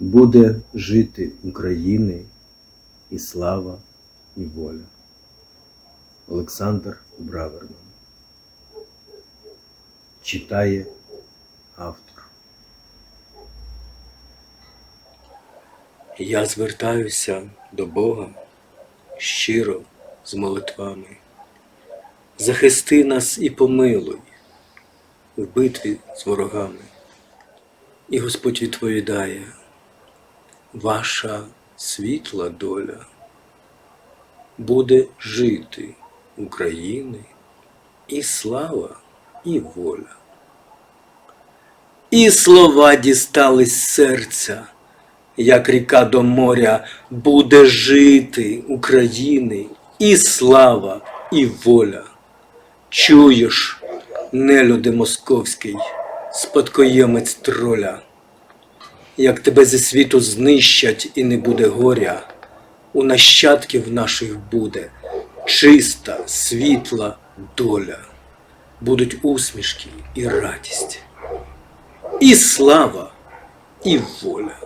буде жити України і слава, і воля. Олександр Браверман. Читає автор. Я звертаюся до Бога щиро з молитвами. Захисти нас і помилуй в битві з ворогами. І Господь відповідає, ваша світла доля буде жити України і слава, і воля. І слова дістались серця як ріка до моря, буде жити України і слава, і воля. Чуєш, нелюди московський, спадкоємець троля, як тебе зі світу знищать і не буде горя, у нащадків наших буде чиста, світла доля, будуть усмішки і радість, і слава, і воля.